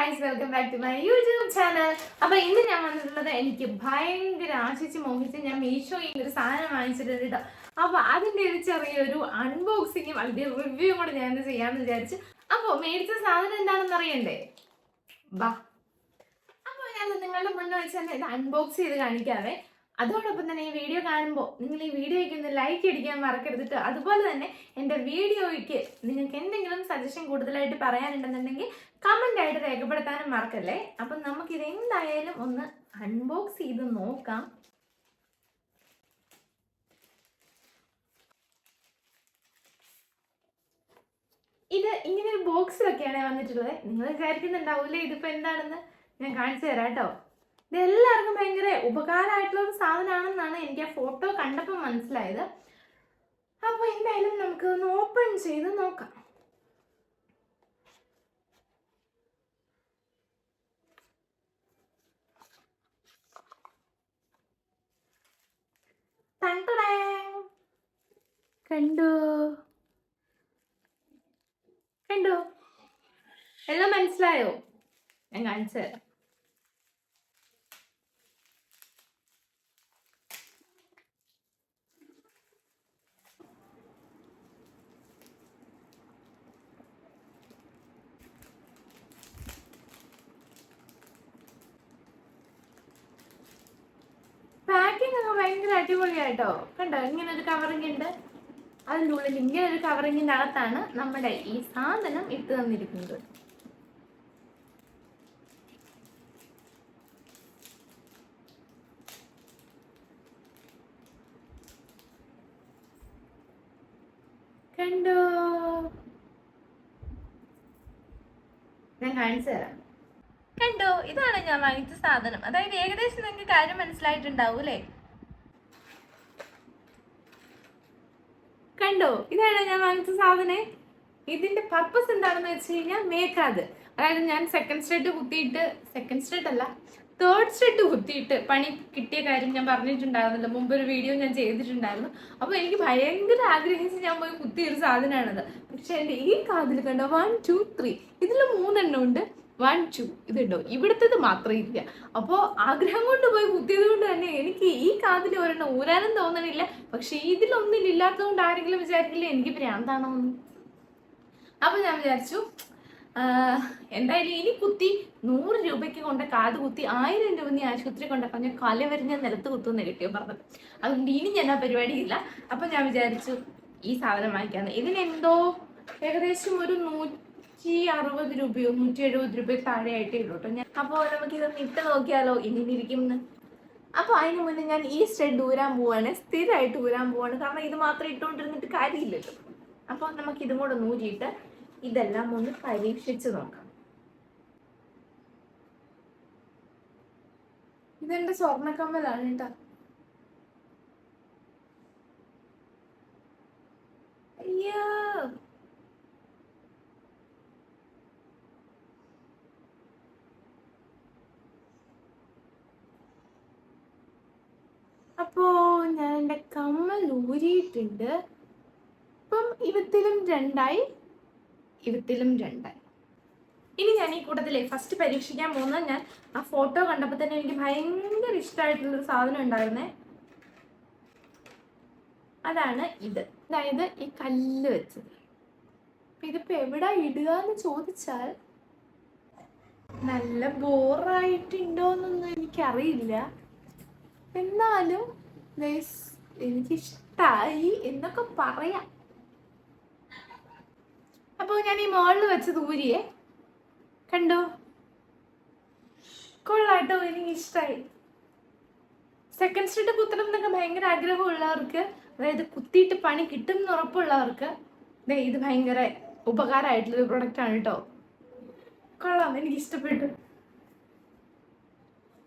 Guys welcome back to my YouTube channel അപ്പൊ ഇന്ന് ഞാൻ വന്നിട്ടുള്ളത് എനിക്ക് ഭയങ്കര ആശിച്ച് മോഹിച്ച് ഞാൻ മീഷോയിൽ ഒരു സാധനം വാങ്ങിച്ചിട്ടുണ്ട് കേട്ടോ അപ്പൊ അതിന്റെ ഒരു ചെറിയൊരു അൺബോക്സിങ്ങും അതിന്റെ റിവ്യൂ കൂടെ ഞാൻ ചെയ്യാന്ന് വിചാരിച്ചു. അപ്പൊ മേടിച്ച സാധനം എന്താണെന്ന് അറിയണ്ടേ? ബാ. അപ്പോൾ ഞാൻ നിങ്ങളുടെ മുന്നേ വെച്ച് തന്നെ ഇത് അൺബോക്സ് ചെയ്ത് കാണിക്കാവേ. അതോടൊപ്പം തന്നെ ഈ വീഡിയോ കാണുമ്പോൾ നിങ്ങൾ ഈ വീഡിയോയ്ക്ക് ഒന്ന് ലൈക്ക് അടിക്കാൻ മറക്കരുതിട്ട്. അതുപോലെ തന്നെ എന്റെ വീഡിയോയ്ക്ക് നിങ്ങൾക്ക് എന്തെങ്കിലും സജഷൻ കൂടുതലായിട്ട് പറയാനുണ്ടെന്നുണ്ടെങ്കിൽ കമന്റ് ആയിട്ട് രേഖപ്പെടുത്താനും മറക്കല്ലേ? അപ്പം നമുക്കിത് എന്തായാലും ഒന്ന് അൺബോക്സ് ചെയ്ത് നോക്കാം. ഇത് ഇങ്ങനെ ഒരു ബോക്സിലൊക്കെയാണ് വന്നിട്ടുള്ളത്. നിങ്ങൾ വിചാരിക്കുന്നുണ്ടാവൂലേ ഇതിപ്പോ എന്താണെന്ന്? ഞാൻ കാണിച്ചു തരാം കേട്ടോ ഇത് എല്ലാവർക്കും ഭയങ്കര ഉപകാരമായിട്ടുള്ള ഒരു സാധനമാണെന്നാണ് എനിക്ക് ആ ഫോട്ടോ കണ്ടപ്പോൾ മനസ്സിലായത്. അപ്പോൾ എന്തായാലും നമുക്ക് ഒന്ന് ഓപ്പൺ ചെയ്ത് നോക്കാം. കണ്ടു. കണ്ടോ. എല്ലാം മനസ്സിലായോ? ഞാൻ കാണിച്ചു തരാം. ഭയങ്കര അടിപൊളിയായിട്ടോ. കണ്ടോ? ഇങ്ങനെ ഒരു കവറിംഗ് ഉണ്ട്. അതിന്റെ ഉള്ളിൽ ഇങ്ങനെ ഒരു കവറിങ്ങിന്റെ അകത്താണ് നമ്മുടെ ഈ സാധനം ഇട്ട് തന്നിരിക്കുന്നത്. കണ്ടോ? ഞാൻ കാണിച്ചു തരാം. കണ്ടോ? ഇതാണ് ഞാൻ വാങ്ങിച്ച സാധനം. അതായത് ഏകദേശം നിങ്ങൾക്ക് കാര്യം മനസ്സിലായിട്ടുണ്ടാവും കണ്ടോ? ഇതാണ് ഞാൻ വാങ്ങിച്ച സാധനം. ഇതിന്റെ പർപ്പസ് എന്താണെന്ന് വെച്ച് കഴിഞ്ഞാൽ മേക്കാത് അതായത് ഞാൻ സെക്കൻഡ് സ്റ്റെഡ് കുത്തിയിട്ട് സെക്കൻഡ് സ്റ്റെഡ് അല്ല തേർഡ് സ്റ്റെഡ് കുത്തിയിട്ട് പണി കിട്ടിയ കാര്യം ഞാൻ പറഞ്ഞിട്ടുണ്ടായിരുന്നല്ലോ. മുമ്പ് ഒരു വീഡിയോ ഞാൻ ചെയ്തിട്ടുണ്ടായിരുന്നു. അപ്പോൾ എനിക്ക് ഭയങ്കര ആഗ്രഹിച്ച് ഞാൻ പോയി കുത്തിയ ഒരു സാധനമാണത്. പക്ഷെ എന്റെ ഈ കാതിൽ കണ്ടോ? വൺ ടു ത്രീ ഇതിൽ മൂന്നെണ്ണം ഉണ്ട്. വൺ ടു ഇതുണ്ടോ? ഇവിടുത്തത് മാത്രമേ ഇല്ല അപ്പോൾ ആഗ്രഹം കൊണ്ട് പോയി കുത്തിയത് കൊണ്ട് തന്നെ എനിക്ക് ഈ കാതിൽ ഒരെണ്ണം ഊരാനും തോന്നണില്ല. പക്ഷെ ഇതിലൊന്നും ഇല്ലാത്തത് കൊണ്ട് ആരെങ്കിലും വിചാരിക്കില്ല എനിക്ക് ഭ്രാന്താണോ എന്ന് അപ്പൊ ഞാൻ വിചാരിച്ചു എന്തായാലും ഇനി കുത്തി നൂറ് രൂപയ്ക്ക് കൊണ്ട കാത് കുത്തി ആയിരം രൂപ നീ ആശുപത്രി കൊണ്ട പറഞ്ഞ ഞാൻ നിലത്ത് കുത്തുന്ന കിട്ടിയോ പറഞ്ഞത്. അതുകൊണ്ട് ഇനി ഞാൻ ആ പരിപാടിയില്ല. അപ്പൊ ഞാൻ വിചാരിച്ചു ഈ സാധനം വാങ്ങിക്കാന്ന്. ഇതിനെന്തോ ഏകദേശം ഒരു നൂറ്റി അറുപത് രൂപയോ നൂറ്റി എഴുപത് രൂപയോ താഴെയായിട്ടേ ഉള്ളൂ കേട്ടോ. ഞാൻ അപ്പോൾ നമുക്ക് ഇതൊന്ന് ഇട്ട് നോക്കിയാലോ? ഇനി ഇരിക്കുമെന്ന് അപ്പോൾ അതിന് മുന്നേ ഞാൻ ഈ സ്റ്റെഡ് ഊരാൻ പോവാണ്. സ്ഥിരമായിട്ട് ഊരാൻ പോവാണ്. കാരണം ഇത് മാത്രം ഇട്ടുകൊണ്ടിരുന്നിട്ട് കാര്യമില്ലല്ലോ. അപ്പോൾ നമുക്ക് ഇതും കൂടെ ഒന്ന് ഇതെല്ലാം ഒന്ന് പരീക്ഷിച്ച് നോക്കാം. ഇതെന്റെ സ്വർണക്കമ്മലാണ് കേട്ടോ. അയ്യോ അപ്പോ ഞാൻ എന്റെ കമ്മൽ ഊരിയിട്ടുണ്ട്. ഇപ്പം ഇവത്തിലും രണ്ടായി ഇവത്തിലും രണ്ടായി. ഇനി ഞാൻ ഈ കൂട്ടത്തിലെ ഫസ്റ്റ് പരീക്ഷിക്കാൻ പോകുന്നത് ഞാൻ ആ ഫോട്ടോ കണ്ടപ്പോൾ തന്നെ എനിക്ക് ഭയങ്കര ഇഷ്ടമായിട്ടുള്ളൊരു സാധനം ഉണ്ടായിരുന്നേ. അതാണ് ഇത്. അതായത് ഈ കല്ല് വെച്ചത്. ഇതിപ്പോൾ ഇതിപ്പോ എവിടെ ഇടുക എന്ന് ചോദിച്ചാൽ നല്ല ബോറായിട്ടുണ്ടോന്നൊന്നും എനിക്കറിയില്ല. എന്നാലും ഗൈസ്, എനിക്കിഷ്ടായി എന്നൊക്കെ പറയാം. അപ്പോൾ ഞാൻ ഈ മുകളിൽ വെച്ച് ദൂരിയെ കണ്ടോ? കൊള്ളാട്ടോ എനിക്ക് ഇഷ്ടമായി സെക്കൻഡ് സ്റ്റെഡ് കുത്തണം എന്നൊക്കെ ഭയങ്കര ആഗ്രഹമുള്ളവർക്ക് അതായത് കുത്തിയിട്ട് പണി കിട്ടും എന്ന് ഉറപ്പുള്ളവർക്ക് ഇത് ഭയങ്കര ഉപകാരമായിട്ടുള്ളൊരു പ്രൊഡക്റ്റ് ആണ് കേട്ടോ കൊള്ളാം എനിക്ക് ഇഷ്ടപ്പെട്ടു.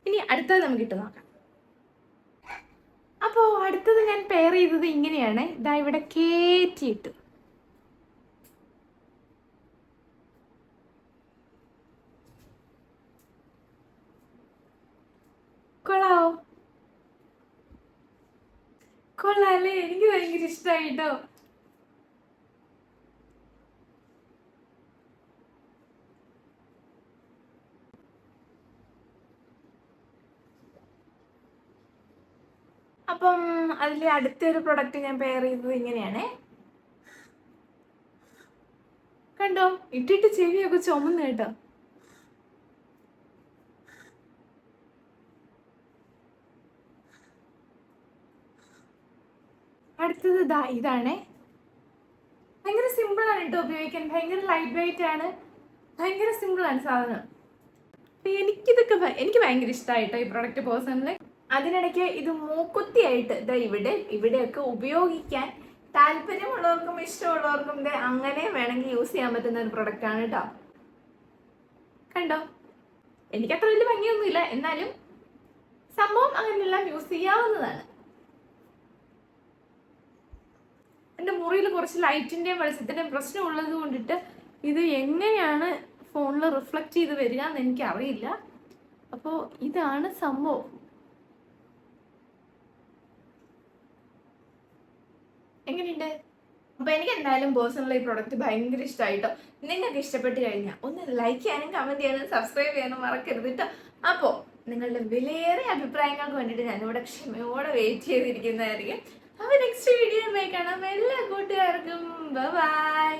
ഇനി അടുത്തത് നമുക്ക് ഇട്ട് നോക്കാം. അപ്പോൾ അടുത്തത് ഞാൻ പെയർ ചെയ്തത് ഇങ്ങനെയാണ്. ഇതാ ഇവിടെ കയറ്റിയിട്ടു കൊള്ളാവോ? കൊള്ളാല്ലേ? എനിക്ക് ഭയങ്കര ഇഷ്ടമായി കേട്ടോ അപ്പം അതിലെ അടുത്തൊരു പ്രൊഡക്റ്റ് ഞാൻ പെയർ ചെയ്തത് ഇങ്ങനെയാണ്. കണ്ടോ? ഇട്ടിട്ട് ചെവിയൊക്കെ ചുമന്ന് കേട്ടോ. അടുത്തത് ദാ ഇതാണേ. ഭയങ്കര സിമ്പിൾ ആണ് കേട്ടോ ഉപയോഗിക്കാൻ. ഭയങ്കര ലൈറ്റ് വെയിറ്റ് ആണ്. ഭയങ്കര സിമ്പിൾ ആണ് സാധനം. എനിക്കിതൊക്കെ എനിക്ക് ഭയങ്കര ഇഷ്ടമായിട്ടോ ഈ പ്രൊഡക്റ്റ് പേഴ്സണലി അതിനിടയ്ക്ക് ഇത് മൂക്കുത്തിയായിട്ട് ഇതാ ഇവിടെ ഇവിടെയൊക്കെ ഉപയോഗിക്കാൻ താല്പര്യമുള്ളവർക്കും ഇഷ്ടമുള്ളവർക്കും ഇത് അങ്ങനെ വേണമെങ്കിൽ യൂസ് ചെയ്യാൻ പറ്റുന്ന ഒരു പ്രൊഡക്റ്റ് ആണ് കേട്ടോ കണ്ടോ? എനിക്ക് അത്ര വലിയ ഭംഗിയൊന്നുമില്ല. എന്നാലും സംഭവം അങ്ങനെയെല്ലാം യൂസ് ചെയ്യാവുന്നതാണ്. എന്റെ മുറിയിൽ കുറച്ച് ലൈറ്റിന്റെയും വെളിച്ചത്തിന്റെയും പ്രശ്നം ഉള്ളത് കൊണ്ടിട്ട് ഇത് എങ്ങനെയാണ് ഫോണിൽ റിഫ്ലക്റ്റ് ചെയ്ത് വരിക എന്ന് എനിക്കറിയില്ല. അപ്പോൾ ഇതാണ് സംഭവം. എങ്ങനെയുണ്ട്? അപ്പൊ എനിക്ക് എന്തായാലും പേഴ്സണലി പ്രൊഡക്റ്റ് ഭയങ്കര ഇഷ്ടമായിട്ടോ നിങ്ങൾക്ക് ഇഷ്ടപ്പെട്ട് കഴിഞ്ഞാൽ ഒന്ന് ലൈക്ക് ചെയ്യാനും കമന്റ് ചെയ്യാനും സബ്സ്ക്രൈബ് ചെയ്യാനും മറക്കരുത് കേട്ടോ അപ്പോൾ നിങ്ങളുടെ വിലയേറെ അഭിപ്രായങ്ങൾക്ക് വേണ്ടിയിട്ട് ഞാനിവിടെ ക്ഷമയോടെ വെയിറ്റ് ചെയ്തിരിക്കുന്നതായിരിക്കും. അപ്പോൾ നെക്സ്റ്റ് വീഡിയോ കാണാം. എല്ലാ കൂട്ടുകാർക്കും ബൈ